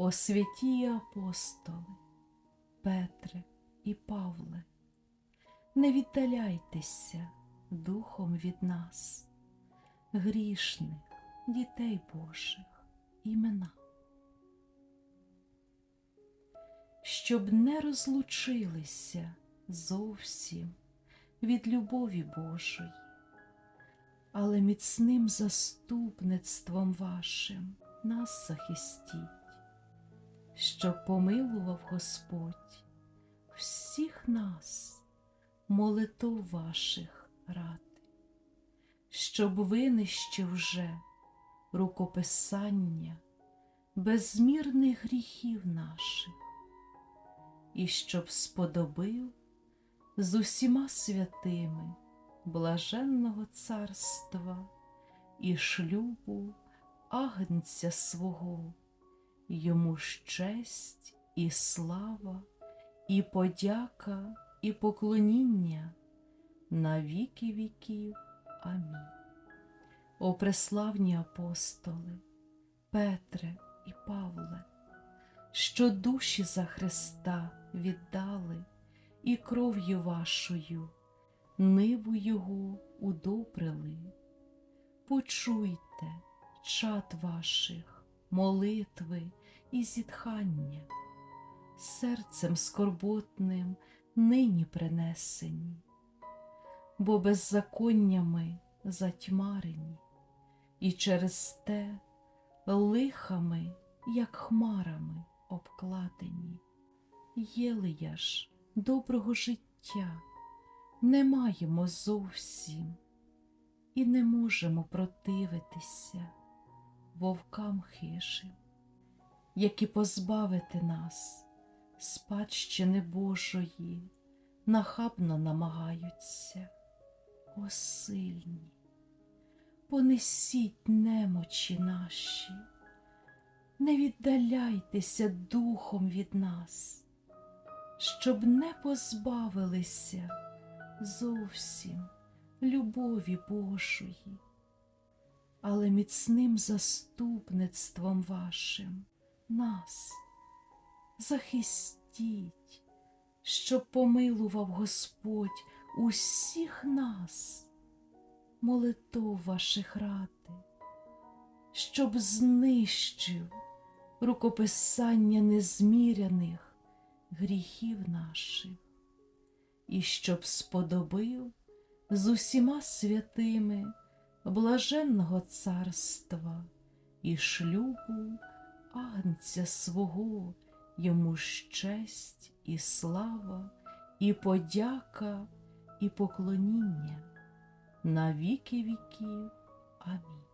О святі апостоли, Петре і Павле, не віддаляйтеся духом від нас, грішних дітей Божих імена, щоб не розлучилися зовсім від любові Божої, але міцним заступництвом вашим нас захистіть щоб помилував Господь всіх нас, молитов ваших ради, щоб винищив вже рукописання безмірних гріхів наших, і щоб сподобив з усіма святими блаженного царства і шлюбу агнця свого. Йому ж честь і слава, і подяка, і поклоніння на віки віків. Амінь. О преславні апостоли, Петре і Павле, що душі за Христа віддали і кров'ю вашою ниву Його удобрили. Почуйте чад ваших молитви і зітхання, серцем скорботним нині принесені, бо беззаконнями затьмарені, і через те лихами, як хмарами, обкладені. Єлия ж доброго життя не маємо зовсім і не можемо противитися вовкам хижим, які позбавити нас спадщини Божої, нахабно намагаються, о понесіть немочі наші, не віддаляйтеся духом від нас, щоб не позбавилися зовсім любові Божої але міцним заступництвом вашим нас захистіть, щоб помилував Господь усіх нас, молитов ваших ради, щоб знищив рукописання незміряних гріхів наших, і щоб сподобив з усіма святими блаженного царства і шлюбу агнця свого, йому ж честь і слава, і подяка, і поклоніння на віки віків. Амінь.